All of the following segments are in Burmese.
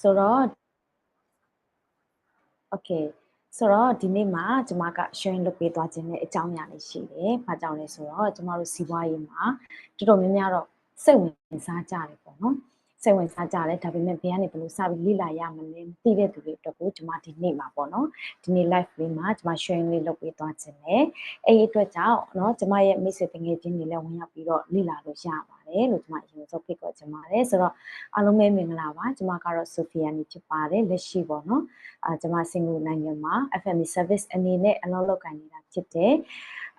ဆိုတော့ okay ဆိုတော့ဒီနေ့မှာကျမက sharing လုပ်ပေးသွားခြင်းနဲ့အကြောင်းအရာလေးရှိတယ်။ဘာကြောင့်လဲဆိုတော့ကျမတို့စီးပွားရေးမှာတော်တော်များများတော့စိတ်ဝင်စားကြတယ်ပေါ့နော်။ စိတ်ဝင်စားကြတယ်ဒါပေမဲ့ဘယ်ကနေဘယ်လိုစပြီးလေ့လာရမလဲမသိတဲ့သူတွေအတွက်ကိုကျွန်မဒီနေ့မှာပေါ့နော်ဒီနေ့ live လေးမှာကျွန်မ sharing လေးလုပ်ပေးသွားခြင်းနဲ့အဲဒီအတွက်ကြောင့်နော်ကျွန်မရဲ့မိတ်ဆွေတငယ်ချင်းတွေလည်းဝင်ရောက်ပြီးတော့လေ့လာလို့ရပါတယ်လို့ကျွန်မအရင်ဆုံးဖိတ်ခေါ်ချင်ပါတယ်ဆိုတော့အားလုံးပဲမင်္ဂလာပါကျွန်မကတော့ Sophia နေဖြစ်ပါတယ်လက်ရှိပေါ့နော်အာကျွန်မ single နိုင်ငံမှာ FME service အနေနဲ့အလုပ်လုပ်ကိုင်နေတာဖြစ်တယ်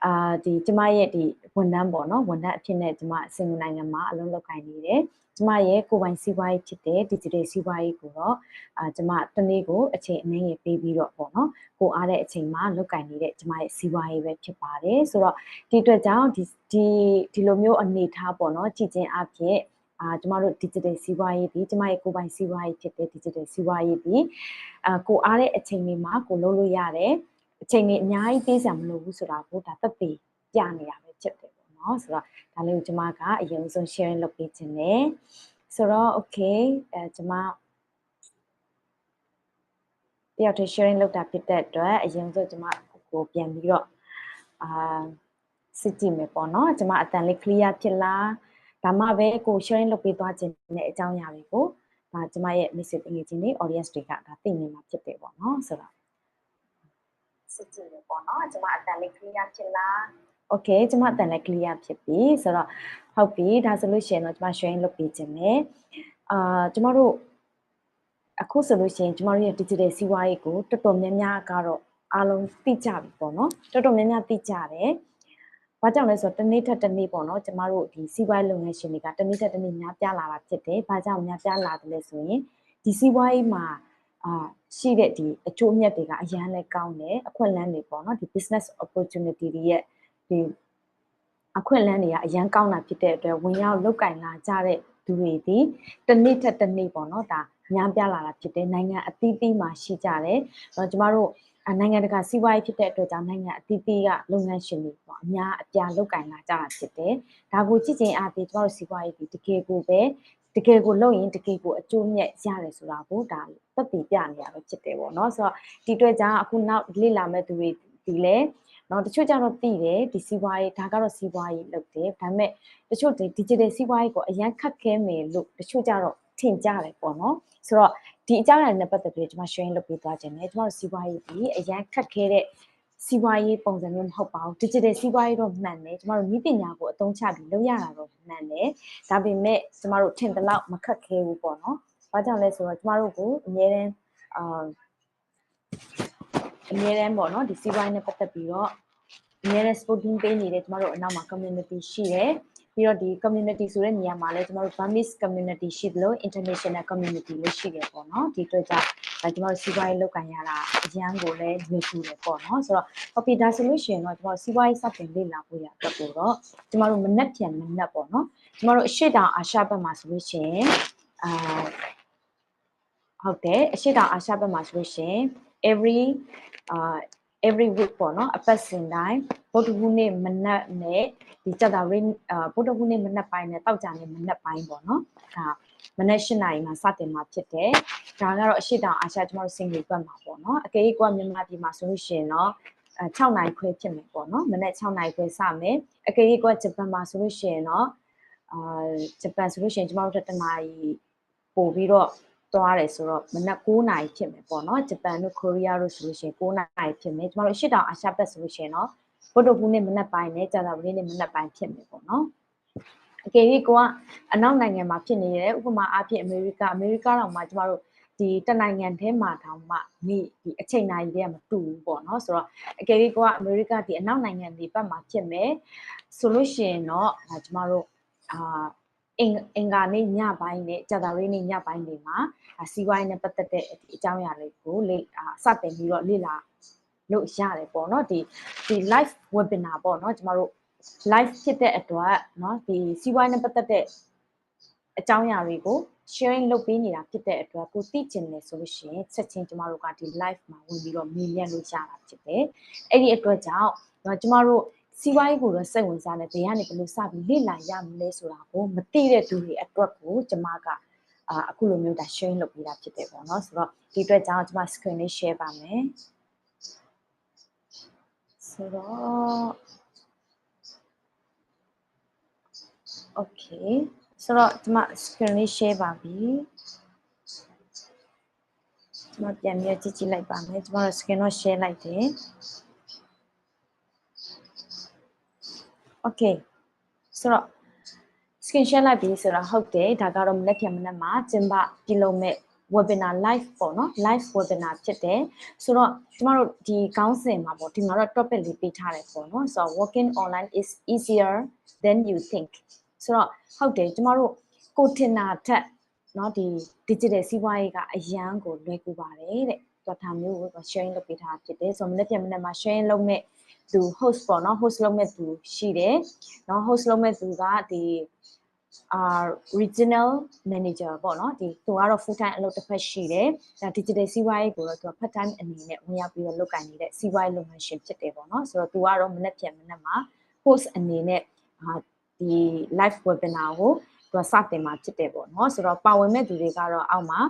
အာဒီကျမရဲ့ဒီဝန်ထမ်းပေါ့နော်ဝန်ထမ်းအဖြစ်နဲ့ကျမစင်ကာပူနိုင်ငံမှာအလုပ်လုပ်ကိုင်နေတယ် ကျမရဲ့ကိုယ်ပိုင်စီးပွားရေးဖြစ်တဲ့ digital စီးပွားရေးကိုတော့အာကျမတနေ့ကိုအချိန်အနည်းငယ်ပေးပြီးတော့ပေါ့နော်ကိုအားတဲ့အချိန်မှာလုပ်ကင်နေတဲ့ကျမရဲ့စီးပွားရေးပဲဖြစ်ပါတယ်ဆိုတော့ဒီအတွက်ကြောင့်ဒီဒီဒီလိုမျိုးအနေထားပေါ့နော်ကြည်ချင်းအဖြစ်အာကျမတို့ digital စီးပွားရေးဒီကျမရဲ့ကိုယ်ပိုင်စီးပွားရေးဖြစ်တဲ့ digital စီးပွားရေးဒီအာကိုအားတဲ့အချိန်လေးမှာကိုလုပ်လို့ရတယ်အချိန်လေးအများကြီးပေးစရာမလိုဘူးဆိုတာကိုဒါသက်သေပြနေတာပဲဖြစ်တယ်ပေါ့ နော်ဆိုတော့ဒါလေးကိုကျမကအရင်ဆုံး sharing လုပ်ပေးခြင်းနဲ့ဆိုတော့ okay အဲကျမတယောက်တည်း sharing လုပ်တာဖြစ်တဲ့အတွက်အရင်ဆုံးကျမကိုပြန်ပြီးတော့အာစစ်ကြည့်မယ်ပေါ့နော်ကျမအတန်လေး clear ဖြစ်လားဒါမှပဲကို sharing လုပ်ပေးသွားခြင်းနဲ့အကြောင်းအရာတွေကိုဒါကျမရဲ့ message ငွေချင်းတွေ audience တွေကဒါသိနေမှာဖြစ်တယ်ပေါ့နော်ဆိုတော့စစ်ကြည့်မယ်ပေါ့နော်ကျမအတန်လေး clear ဖြစ်လား okay ကျမအတန်လည်း clear ဖြစ်ပြီဆိုတော့ဟုတ်ပြီဒါဆိုလို့ရှိရင်တော့ကျမ sharing လုပ်ပေးခြင်းနဲ့အာကျမတို့အခုဆိုလို့ရှိရင်ကျမတို့ရဲ့ digital စီးပွားရေးကိုတော်တော်များများကတော့အားလုံးသိကြပြီပေါ့နော်တော်တော်များများသိကြတယ်ဘာကြောင့်လဲဆိုတော့တနေ့ထက်တနေ့ပေါ့နော်ကျမတို့ဒီစီးပွားရေးလုပ်ငန်းရှင်တွေကတနေ့ထက်တနေ့များပြားလာတာဖြစ်တယ်ဘာကြောင့်များပြားလာတယ်လဲဆိုရင်ဒီစီးပွားရေးမှာအာရှိတဲ့ဒီအကျိုးအမြတ်တွေကအရန်လည်းကောင်းတယ်အခွင့်အလမ်းတွေပေါ့နော်ဒီ business opportunity တွေရဲ့ ဒီအခွင့်အလမ်းတွေကအရန်ကောင်းတာဖြစ်တဲ့အတွက်ဝင်ရောက်လောက်ကင်လာကြတဲ့သူတွေဒီတနေ့ထက်တနေ့ပေါ့နော်ဒါများပြားလာတာဖြစ်တယ်နိုင်ငံအသီးသီးမှာရှိကြတယ်။တော့ကျမတို့နိုင်ငံတကာစီးပွားရေးဖြစ်တဲ့အတွက်ကြောင့်နိုင်ငံအသီးသီးကလုပ်ငန်းရှင်တွေပေါ့အများအပြားလုပ်ကင်လာကြတာဖြစ်တယ်။ဒါကိုကြည့်ချင်းအားဖြင့်ကျမတို့စီးပွားရေးဒီတကယ်ကိုပဲတကယ်ကိုလုပ်ရင်တကယ်ကိုအကျိုးမြတ်ရတယ်ဆိုတာကိုဒါသက်သေပြနေရပဲဖြစ်တယ်ပေါ့နော်။ဆိုတော့ဒီအတွက်ကြောင့်အခုနောက်လေ့လာမဲ့သူတွေဒီလဲ နော်တချို့ကျတော့သိတယ်ဒီစီးပွားရေးဒါကတော့စီးပွားရေးလုပ်တယ်ဒါပေမဲ့တချို့ဒီ digital စီးပွားရေးကိုအရန်ခက်ခဲမယ်လို့တချို့ကျတော့ထင်ကြတယ်ပေါ့နော်ဆိုတော့ဒီအကြောင်းအရာနဲ့ပတ်သက်ပြီးကျွန်မ sharing လုပ်ပေးသွားခြင်းနဲ့ကျွန်တော်စီးပွားရေးဒီအရန်ခက်ခဲတဲ့စီးပွားရေးပုံစံမျိုးမဟုတ်ပါဘူး digital စီးပွားရေးတော့မှန်တယ်ကျမတို့နည်းပညာကိုအသုံးချပြီးလုပ်ရတာတော့မှန်တယ်ဒါပေမဲ့ကျမတို့ထင်သလောက်မခက်ခဲဘူးပေါ့နော်ဘာကြောင့်လဲဆိုတော့ကျမတို့ကိုအများတန်းအာ အများတန်းပေါ့နော်ဒီစီးပွားရေးနဲ့ပတ်သက်ပြီးတော့အများတန်း sporting ပေးနေတဲ့ကျမတို့အနောက်မှာ community ရှိတယ်ပြီးတော့ဒီ community ဆိုတဲ့နေရာမှာလည်းကျမတို့ Burmese community ရှိသလို international community လည်းရှိတယ်ပေါ့နော်ဒီအတွက်ကြောင့်ဒါကျမတို့စီးပွားရေးလုပ်ကိုင်ရတာအရန်ကိုလည်းညှိကူတယ်ပေါ့နော်ဆိုတော့ okay ဒါဆိုလို့ရှိရင်တော့ကျမတို့စီးပွားရေးစတင်လေ့လာဖို့ရအတွက်ကိုတော့ကျမတို့မနှက်ပြန်မနှက်ပေါ့နော်ကျမတို့အရှိတောင်အာရှဘက်မှာဆိုလို့ရှိရင်အာဟုတ်တယ်အရှိတောင်အာရှဘက်မှာဆိုလို့ရှိရင် every အာ every week ပေါ့နော်အပတ်စဉ်တိုင်းဗုဒ္ဓဟူးနေ့မနက်နဲ့ဒီကြက်တာရင်းအာဗုဒ္ဓဟူးနေ့မနက်ပိုင်းနဲ့တောက်ကြနေ့မနက်ပိုင်းပေါ့နော်ဒါမနက်၈နာရီမှာစတင်မှာဖြစ်တယ်ဒါကတော့အရှိတောင်အာရှကျမတို့စင်ကြီးဘက်မှာပေါ့နော်အကယ်၍ကမြန်မာပြည်မှာဆိုလို့ရှိရင်တော့အဲ6နိုင်ခွဲဖြစ်မယ်ပေါ့နော်မနက်6နိုင်ခွဲစမယ်အကယ်၍ကဂျပန်မှာဆိုလို့ရှိရင်တော့အာဂျပန်ဆိုလို့ရှိရင်ကျမတို့တနာရီပို့ပြီးတော့ သွားတယ်ဆိုတော့မနက်9နာရီဖြစ်မယ်ပေါ့နော်ဂျပန်တို့ကိုရီးယားတို့ဆိုလို့ရှိရင်9နာရီဖြစ်မယ်ကျမတို့ရှစ်တောင်အာရှဘက်ဆိုလို့ရှိရင်တော့ဗုဒ္ဓဘုနေ့မနက်ပိုင်းနဲ့ကြာသပတေးနေ့မနက်ပိုင်းဖြစ်မယ်ပေါ့နော်အကယ်၍ကိုကအနောက်နိုင်ငံမှာဖြစ်နေတယ်ဥပမာအားဖြင့်အမေရိကအမေရိကတော့မှကျမတို့ဒီတနိုင်ငံထဲမှာတောင်မှနေဒီအချိန်တိုင်းတွေကမတူဘူးပေါ့နော်ဆိုတော့အကယ်၍ကိုကအမေရိကဒီအနောက်နိုင်ငံတွေဘက်မှာဖြစ်မယ်ဆိုလို့ရှိရင်တော့ကျမတို့အာ အင်အင်္ဂါနေ့ညပိုင်းနဲ့ကြာသပတေးနေ့ညပိုင်းတွေမှာစီးပွားရေးနဲ့ပတ်သက်တဲ့အကြောင်းအရာတွေကိုလေ့စတင်ပြီးတော့လေ့လာလို့ရတယ်ပေါ့နော်ဒီဒီ live webinar ပေါ့နော်ကျမတို့ live ဖြစ်တဲ့အတွက်เนาะဒီစီးပွားရေးနဲ့ပတ်သက်တဲ့အကြောင်းအရာတွေကို sharing လုပ်ပေးနေတာဖြစ်တဲ့အတွက်ကိုသိကျင်တယ်ဆိုလို့ရှိရင်ချက်ချင်းကျမတို့ကဒီ live မှာဝင်ပြီးတော့မေးမြန်းလို့ရတာဖြစ်တယ်အဲ့ဒီအတွက်ကြောင့်เนาะကျမတို့ စီးပွားရေးကိုတော့စိတ်ဝင်စားတယ်ဘယ်ကနေဘယ်လိုစပြီးလေ့လာရမလဲဆိုတာကိုမသိတဲ့သူတွေအတွက်ကိုကျမကအာအခုလိုမျိုးဒါ sharing လုပ်ပေးတာဖြစ်တယ်ပေါ့နော်ဆိုတော့ဒီအတွက်ကြောင့်ကျွန်မ screen လေး share ပါမယ်ဆိုတော့ okay ဆိုတော့ကျွန်မ screen လေး share ပါပြီကျွန်မပြန်ပြီးကြည့်ကြည့်လိုက်ပါမယ်ကျွန်မတို့ screen တော့ share လိုက်တယ် okay ဆိုတော့ screen share လိုက်ပြီဆိုတော့ဟုတ်တယ်ဒါကတော့မလက်ဖြန်မနက်မှာကျင်းပပြုလုပ်မဲ့ webinar live ပေါ့နော် live webinar ဖြစ်တယ်ဆိုတော့ကျမတို့ဒီခေါင်းစဉ်မှာပေါ့ဒီမှာတော့ topic လေးပေးထားတယ်ပေါ့နော်ဆိုတော့ working online is easier than you think ဆိုတော့ဟုတ်တယ်ကျမတို့ကိုထင်တာထက်เนาะဒီ digital စီးပွားရေးကအရန်ကိုလွယ်ကူပါတယ်တဲ့တော်ထားမျိုးကို sharing လုပ်ပေးထားဖြစ်တယ်ဆိုတော့မနေ့ပြန်မနေ့မှာ sharing လုပ်မဲ့ သူ host ပေါ့နော် host လုပ်မဲ့သူရှိတယ်เนาะ host လုပ်မဲ့သူကဒီအာ regional manager ပေါ့နော်ဒီသူကတော့ full time အလုပ်တစ်ဖက်ရှိတယ်ဒါ digital စီးပွားရေးကိုတော့သူက part time အနေနဲ့ဝင်ရောက်ပြီးတော့လုပ်ကိုင်နေတဲ့စီးပွားရေးလုပ်ငန်းရှင်ဖြစ်တယ်ပေါ့နော်ဆိုတော့သူကတော့မနေ့ပြန်မနေ့မှာ host အနေနဲ့အာဒီ live webinar ကိုသူကစတင်မှာဖြစ်တယ်ပေါ့နော်ဆိုတော့ပါဝင်မဲ့သူတွေကတော့အောက်မှာ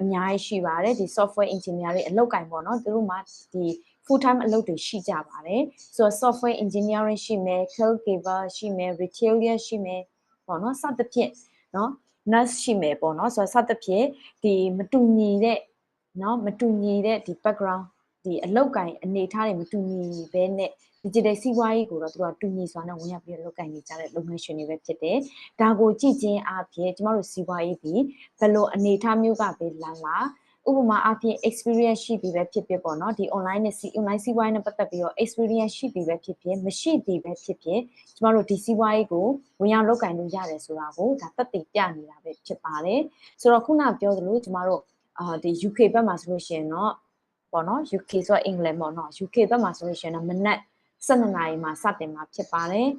အများကြီးရှိပါတယ်ဒီ software engineer တွေအလုပ်ကိုင်ပေါ့နော်သူတို့မှာဒီ full time အလုပ်တွေရှိကြပါတယ်ဆိုတော့ software engineering ရှိမယ် caregiver ရှိမယ် retailer ရှိမယ်ပေါ့နော်စသဖြင့်နော် nurse ရှိမယ်ပေါ့နော်ဆိုတော့စသဖြင့်ဒီမတူညီတဲ့နော်မတူညီတဲ့ဒီ background ဒီအလောက်ကင်အနေထားတွေမတူညီဘဲနဲ့ digital စီးပွားရေးကိုတော့သူကတူညီစွာနဲ့ဝင်ရောက်ပြီးလောက်ကင်နေကြတဲ့လုပ်ငန်းရှင်တွေပဲဖြစ်တယ်။ဒါကိုကြည့်ချင်းအပြင်ကျမတို့စီးပွားရေးဒီဘယ်လိုအနေထားမျိုးကပဲလာလာ ဥပမာအပြင် experience ရှိပြီပဲဖြစ်ဖြစ်ပေါ့နော်ဒီ online နဲ့ online စီးပွားရေးနဲ့ပတ်သက်ပြီးတော့ experience ရှိပြီပဲဖြစ်ဖြစ်မရှိသည်ပဲဖြစ်ဖြစ်ကျမတို့ဒီစီးပွားရေးကိုဝင်ရောက်လုပ်ကင်လို့ရတယ်ဆိုတာကိုဒါသက်သေပြနေတာပဲဖြစ်ပါတယ်ဆိုတော့ခုနပြောသလိုကျမတို့အာဒီ UK ဘက်မှာဆိုလို့ရှိရင်တော့ပေါ့နော် UK ဆိုတော့ England ပေါ့နော် UK ဘက်မှာဆိုလို့ရှိရင်တော့မနက်12နာရီမှာစတင်မှာဖြစ်ပါတယ်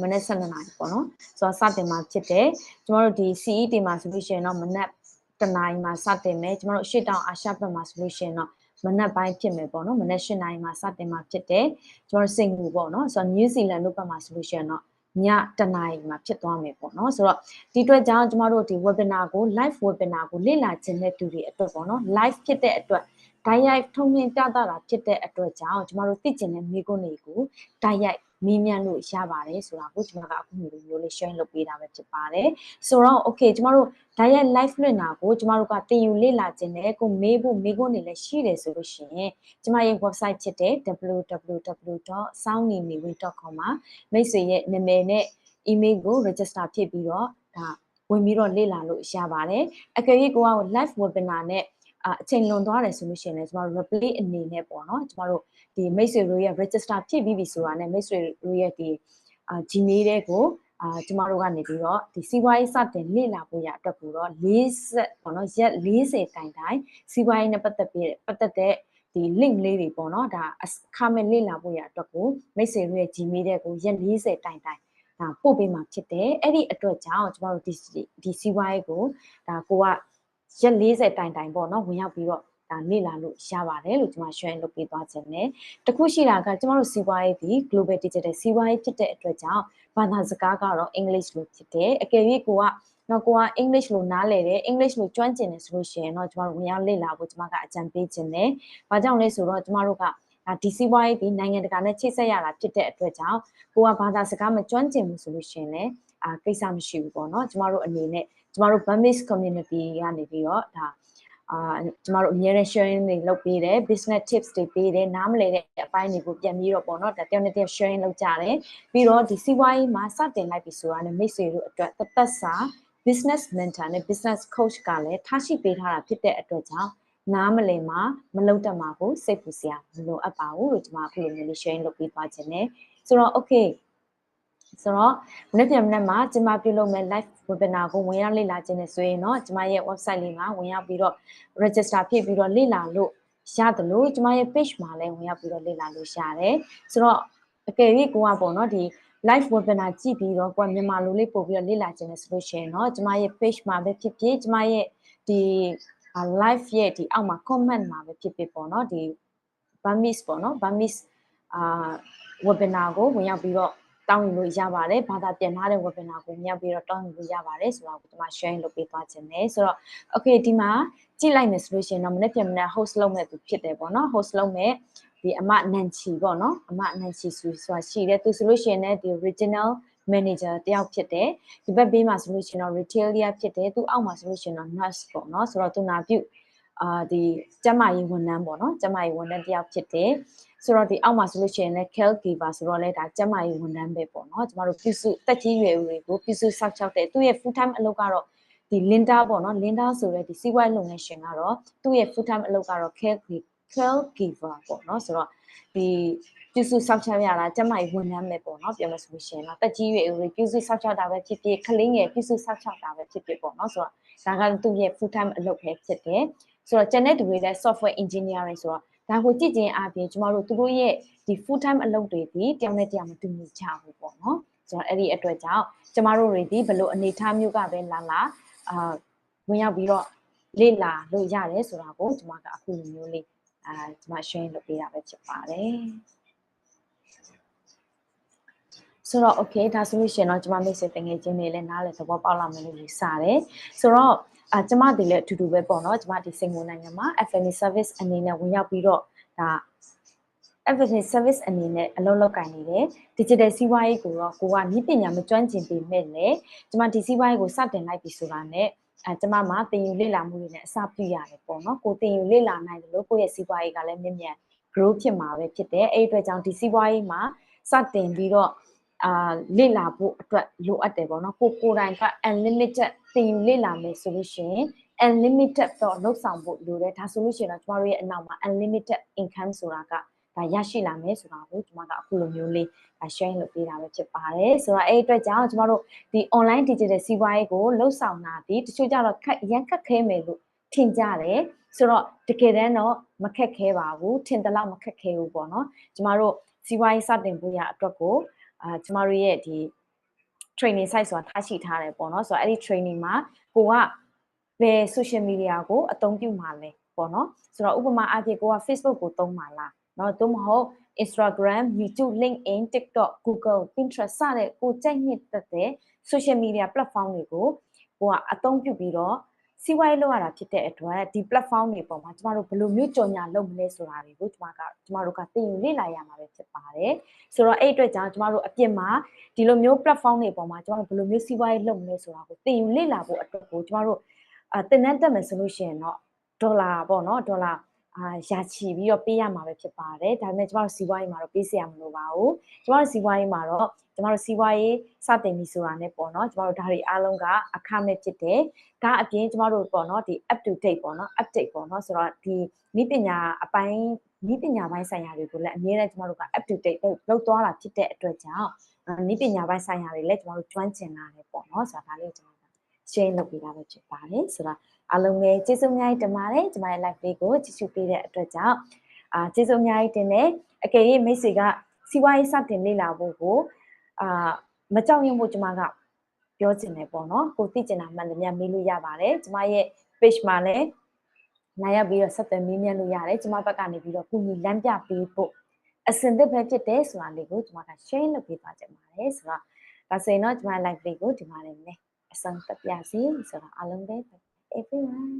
မနက်12နာရီပေါ့နော်ဆိုတော့စတင်မှာဖြစ်တယ်ကျမတို့ဒီ CET မှာဆိုလို့ရှိရင်တော့မနက် တနာရီမှာစတင်မယ်ကျမတို့ရှစ်တောင်အာရှဘက်မှာဆိုလို့ရှိရင်တော့မနက်ပိုင်းဖြစ်မယ်ပေါ့နော်မနက်၈နာရီမှာစတင်မှာဖြစ်တယ်ကျမတို့စင်ကူပေါ့နော်ဆိုတော့နယူးဇီလန်တို့ဘက်မှာဆိုလို့ရှိရင်တော့ညတနာရီမှာဖြစ်သွားမယ်ပေါ့နော်ဆိုတော့ဒီအတွက်ကြောင့်ကျမတို့ဒီ webinar ကို live webinar ကိုလေ့လာခြင်းတဲ့သူတွေအတွက်ပေါ့နော် live ဖြစ်တဲ့အတွက်ဓာတ်ရိုက်ထုံးထင်းပြသတာဖြစ်တဲ့အတွက်ကြောင့်ကျမတို့သိကျင်တဲ့မိကုန်းတွေကိုဓာတ်ရိုက် မင်းမြန်လို့ရပါတယ်ဆိုတာကိုကျွန်တော်ကအခုမျိုးမျိုးလေး share လုပ်ပေးတာပဲဖြစ်ပါတယ်ဆိုတော့ okay ကျမတို့ diet live လွှင့်တာကိုကျမတို့ကတင်ယူလေ့လာခြင်းနဲ့ကိုမေးဖို့မေးခွန်းတွေလည်းရှိတယ်ဆိုလို့ရှိရင်ကျမရဲ့ website ဖြစ်တဲ့ www.soundnimiwin.com မှာမိတ်ဆွေရဲ့နာမည်နဲ့ email ကို register ဖြစ်ပြီးတော့ဒါဝင်ပြီးတော့လေ့လာလို့ရပါတယ်အကယ်၍ကိုက live webinar နဲ့ အချိန်လွန်သွားတယ်ဆိုလို့ရှိရင်လည်းကျမတို့ replay အနေနဲ့ပေါ့နော်ကျမတို့ဒီမိတ်ဆွေတို့ရဲ့ register ဖြစ်ပြီးပြီဆိုတာနဲ့မိတ်ဆွေတို့ရဲ့ဒီအာ Gmail တွေကိုအာကျမတို့ကနေပြီးတော့ဒီစီးပွားရေးစတင်လေ့လာဖို့ရအတွက်ကိုတော့40ပေါ့နော်ရက်40တိုင်တိုင်စီးပွားရေးနဲ့ပတ်သက်ပြီးပတ်သက်တဲ့ဒီ link လေးတွေပေါ့နော်ဒါအခမဲ့လေ့လာဖို့ရအတွက်ကိုမိတ်ဆွေတို့ရဲ့ Gmail တွေကိုရက်40တိုင်တိုင်ဒါပို့ပေးမှာဖြစ်တယ်အဲ့ဒီအတွက်ကြောင့်ကျမတို့ဒီဒီစီးပွားရေးကိုဒါကိုက ရက်40တိုင်တိုင်ပေါ့နော်ဝင်ရောက်ပြီးတော့ဒါလေ့လာလို့ရပါတယ်လို့ကျွန်မ share လုပ်ပေးသွားခြင်းနဲ့တခုရှိတာကကျွန်တော်တို့စီးပွားရေးဒီ global digital စီးပွားရေးဖြစ်တဲ့အတွက်ကြောင့်ဘာသာစကားကတော့ English လို့ဖြစ်တယ်အကယ်၍ကိုကနော်ကိုက English လို့နားလည်တယ် English လို့ကျွမ်းကျင်တယ်ဆိုလို့ရှိရင်တော့ကျွန်တော်တို့ဝင်ရောက်လေ့လာဖို့ကျွန်မကအကြံပေးခြင်းနဲ့ဘာကြောင့်လဲဆိုတော့ကျွန်တော်တို့ကဒါဒီစီးပွားရေးဒီနိုင်ငံတကာနဲ့ချိတ်ဆက်ရတာဖြစ်တဲ့အတွက်ကြောင့်ကိုကဘာသာစကားမကျွမ်းကျင်ဘူးဆိုလို့ရှိရင်လည်းအာကိစ္စမရှိဘူးပေါ့နော်ကျမတို့အနေနဲ့ ကျမတို့ Burmese community ကနေပြီးတော့ဒါအာကျမတို့အများနဲ့ sharing တွေလုပ်ပေးတယ် business tips တွေပေးတယ်နားမလည်တဲ့အပိုင်းတွေကိုပြန်ပြီးတော့ပေါ့နော်ဒါတယောက်နဲ့တယောက် sharing လုပ်ကြတယ်ပြီးတော့ဒီစီးပွားရေးမှာစတင်လိုက်ပြီဆိုတာနဲ့မိတ်ဆွေတို့အတွက်တသက်စာ business mentor နဲ့ business coach ကလည်းထားရှိပေးထားတာဖြစ်တဲ့အတွက်ကြောင့်နားမလည်မှာမလုံတတ်မှာကိုစိတ်ပူစရာမလိုအပ်ပါဘူးလို့ကျွန်မအခုလိုမျိုးလေး sharing လုပ်ပေးသွားခြင်းနဲ့ဆိုတော့ okay ဆိုတော့မနေ့ပြန်မနေ့မှာကျမပြုလုပ်မဲ့ live webinar ကိုဝင်ရောက်လေ့လာခြင်းနဲ့ဆိုရင်တော့ကျမရဲ့ website လေးမှာဝင်ရောက်ပြီးတော့ register ဖြစ်ပြီးတော့လေ့လာလို့ရတယ်လို့ကျမရဲ့ page မှာလည်းဝင်ရောက်ပြီးတော့လေ့လာလို့ရတယ်ဆိုတော့အကယ်၍ကိုကပေါ့နော်ဒီ live webinar ကြည့်ပြီးတော့ကိုကမြန်မာလိုလေးပို့ပြီးတော့လေ့လာခြင်းနဲ့ဆိုလို့ရှိရင်တော့ကျမရဲ့ page မှာပဲဖြစ်ဖြစ်ကျမရဲ့ဒီ live ရဲ့ဒီအောက်မှာ comment မှာပဲဖြစ်ဖြစ်ပေါ့နော်ဒီ Burmese ပေါ့နော် Burmese အာ webinar ကိုဝင်ရောက်ပြီးတော့ တတောင်းယူလို့ရပါတယ်ဘာသာပြန်ထားတဲ့ webinar ကိုမြောက်ပြီးတော့တောင်းယူလို့ရပါတယ်ဆိုတော့ကျွန်မ share လုပ်ပေးသွားခြင်းနဲ့ဆိုတော့ okay ဒီမှာကြည့်လိုက်မယ်ဆိုလို့ရှိရင်တော့မနေ့ပြန်မနေ့ host လုပ်မဲ့သူဖြစ်တယ်ပေါ့နော် host လုပ်မဲ့ဒီအမနန်ချီပေါ့နော်အမနန်ချီဆိုဆိုတာရှိတယ်သူဆိုလို့ရှိရင်လည်းဒီ regional manager တယောက်ဖြစ်တယ်ဒီဘက်ဘေးမှာဆိုလို့ရှိရင်တော့ retailer ဖြစ်တယ်သူအောက်မှာဆိုလို့ရှိရင်တော့ nurse ပေါ့နော်ဆိုတော့သူနာပြုအာဒီကျမကြီးဝန်ထမ်းပေါ့နော်ကျမကြီးဝန်ထမ်းတယောက်ဖြစ်တယ် ဆိုတော့ဒီအောက်မှာဆိုလို့ရှိရင်လည်း caregiver ဆိုတော့လည်းဒါကျမကြီးဝန်ထမ်းပဲပေါ့နော်ကျမတို့ပြုစုတက်ကြီးရွယ်ဦးတွေကိုပြုစုစောင့်ရှောက်တဲ့သူ့ရဲ့ full time အလုပ်ကတော့ဒီ Linda ပေါ့နော် Linda ဆိုတဲ့ဒီစီးပွားရေးလုပ်ငန်းရှင်ကတော့သူ့ရဲ့ full time အလုပ်ကတော့ care caregiver ပေါ့နော်ဆိုတော့ဒီပြုစုစောင့်ရှောက်ရတာကျမကြီးဝန်ထမ်းပဲပေါ့နော်ပြောလို့ဆိုလို့ရှိရင်တော့တက်ကြီးရွယ်ဦးတွေပြုစုစောင့်ရှောက်တာပဲဖြစ်ဖြစ်ခလေးငယ်ပြုစုစောင့်ရှောက်တာပဲဖြစ်ဖြစ်ပေါ့နော်ဆိုတော့ဒါကသူ့ရဲ့ full time အလုပ်ပဲဖြစ်တယ်ဆိုတော့ကျန်တဲ့သူတွေလည်း software engineering ဆိုတော့ ဒါကိုကြည့်ချင်းအပြင်ကျမတို့သူတို့ရဲ့ဒီ full time အလုပ်တွေဒီတယောက်နဲ့တယောက်မတူညီကြဘူးပေါ့နော်ဆိုတော့အဲ့ဒီအတွက်ကြောင့်ကျမတို့တွေဒီဘလို့အနေထားမျိုးကပဲလာလာအာဝင်ရောက်ပြီးတော့လေ့လာလို့ရတယ်ဆိုတာကိုကျမကအခုလိုမျိုးလေးအာကျမ share လုပ်ပေးတာပဲဖြစ်ပါတယ်ဆိုတော့ okay ဒါဆိုလို့ရှိရင်တော့ကျမမိတ်ဆွေတငယ်ချင်းတွေလည်းနားလည်သဘောပေါက်လာမယ်လို့ယူဆတယ်ဆိုတော့ အာကျမဒီလည်းအတူတူပဲပေါ့နော်ကျမဒီစင်ကာပူနိုင်ငံမှာ FME service အနေနဲ့ဝင်ရောက်ပြီးတော့ဒါ FME service အနေနဲ့အလုပ်လုပ်ကိုင်နေတယ် digital စီးပွားရေးကိုတော့ကိုကနည်းပညာမကျွမ်းကျင်ပေမဲ့လည်းကျမဒီစီးပွားရေးကိုစတင်လိုက်ပြီဆိုတာနဲ့အဲကျမမှာတင်ယူလေ့လာမှုတွေနဲ့အစပြုရတယ်ပေါ့နော်ကိုတင်ယူလေ့လာနိုင်တယ်လို့ကိုယ့်ရဲ့စီးပွားရေးကလည်းမြင့်မြတ် grow ဖြစ်မှာပဲဖြစ်တယ်အဲ့ဒီအတွက်ကြောင့်ဒီစီးပွားရေးမှာစတင်ပြီးတော့ အာလေ့လာဖို့အတွက်လိုအပ်တယ်ပေါ့နော်ကိုကိုယ်တိုင်က unlimited သင်ယူလေ့လာမယ်ဆိုလို့ရှိရင် unlimited တော့လောက်ဆောင်ဖို့လိုတယ်ဒါဆိုလို့ရှိရင်တော့ကျမတို့ရဲ့အနောက်မှာ unlimited income ဆိုတာကဒါရရှိလာမယ်ဆိုတာကိုကျမကအခုလိုမျိုးလေးဒါ share လုပ်ပေးတာပဲဖြစ်ပါတယ်ဆိုတော့အဲ့အတွက်ကြောင့်ကျမတို့ဒီ online digital စီးပွားရေးကိုလှုပ်ဆောင်တာဒီတချို့ကြတော့ခက်ရန်ခက်ခဲမယ်လို့ထင်ကြတယ်ဆိုတော့တကယ်တမ်းတော့မခက်ခဲပါဘူးထင်တယ်လို့မခက်ခဲဘူးပေါ့နော်ကျမတို့စီးပွားရေးစတင်ဖို့ရအတွက်ကို အာကျမတို့ရဲ့ဒီ training site ဆိုတာထားရှိထားတယ်ပေါ့နော်ဆိုတော့အဲ့ဒီ training မှာကိုကဘယ် social media ကိုအသုံးပြုမှာလဲပေါ့နော်ဆိုတော့ဥပမာအားဖြင့်ကိုက Facebook ကိုသုံးမှာလားเนาะသို့မဟုတ် Instagram, YouTube, LinkedIn, TikTok, Google, Pinterest စတဲ့ကိုကြိုက်နှစ်သက်တဲ့ social media platform တွေကိုကိုကအသုံးပြုပြီးတော့ စီးပွားရေးလုပ်ရတာဖြစ်တဲ့အတွက်ဒီ platform တွေပေါ်မှာကျမတို့ဘယ်လိုမျိုးကြော်ညာလုပ်မလဲဆိုတာတွေကိုကျမကကျမတို့ကသိရင်လေ့လာရမှာပဲဖြစ်ပါတယ်ဆိုတော့အဲ့အတွက်ကြောင့်ကျမတို့အပြင်မှာဒီလိုမျိုး platform တွေပေါ်မှာကျမတို့ဘယ်လိုမျိုးစီးပွားရေးလုပ်မလဲဆိုတာကိုသိရင်လေ့လာဖို့အတွက်ကိုကျမတို့အတင်တဲ့တက်မယ်ဆိုလို့ရှိရင်တော့ဒေါ်လာပေါ့နော်ဒေါ်လာ အာရာချီပြီးတော့ပေးရမှာပဲဖြစ်ပါတယ်ဒါပေမဲ့ကျမတို့စီးပွားရေးမှာတော့ပေးစရာမလိုပါဘူးကျမတို့စီးပွားရေးမှာတော့ကျမတို့စီးပွားရေးစတင်ပြီဆိုတာနဲ့ပေါ့နော်ကျမတို့ဒါတွေအားလုံးကအခမဲ့ဖြစ်တယ်ဒါအပြင်ကျမတို့ပေါ့နော်ဒီ up to date ပေါ့နော် update ပေါ့နော်ဆိုတော့ဒီဤပညာအပိုင်းဤပညာပိုင်းဆိုင်ရာတွေကိုလည်းအများနဲ့ကျမတို့က up to date လောက်သွားတာဖြစ်တဲ့အတွက်ကြောင့်ဤပညာပိုင်းဆိုင်ရာတွေလည်းကျမတို့ကျွမ်းကျင်လာတယ်ပေါ့နော်ဆိုတာဒါလေးကျွန်တော် share လုပ်ပေးတာပဲဖြစ်ပါတယ်ဆိုတော့အားလုံးပဲကျေးဇူးအများကြီးတင်ပါတယ်ကျွန်မရဲ့ live လေးကိုကြည့်ရှုပေးတဲ့အတွက်ကြောင့်အာကျေးဇူးအများကြီးတင်တယ်အကယ်၍မိတ်ဆွေကစီးပွားရေးစတင်လေ့လာဖို့ကိုအာမကြောက်ရွံ့ဖို့ကျွန်မကပြောချင်တယ်ပေါ့နော်ကိုသိချင်တာမှန်တယ်များမေးလို့ရပါတယ်ကျွန်မရဲ့ page မှာလည်းနိုင်ရောက်ပြီးတော့ဆက်သွယ်မေးမြန်းလို့ရတယ်ကျွန်မဘက်ကနေပြီးတော့ကုညီလမ်းပြပေးဖို့အစင်သစ်ပဲဖြစ်တယ်ဆိုတာလေးကိုကျွန်မက share လုပ်ပေးသွားချင်ပါတယ်ဆိုတော့ဒါဆိုရင်တော့ကျွန်မ live လေးကိုဒီမှာနေအ ဆုံးသတ်ပြစီဆိုတော့အားလုံးပဲ everyone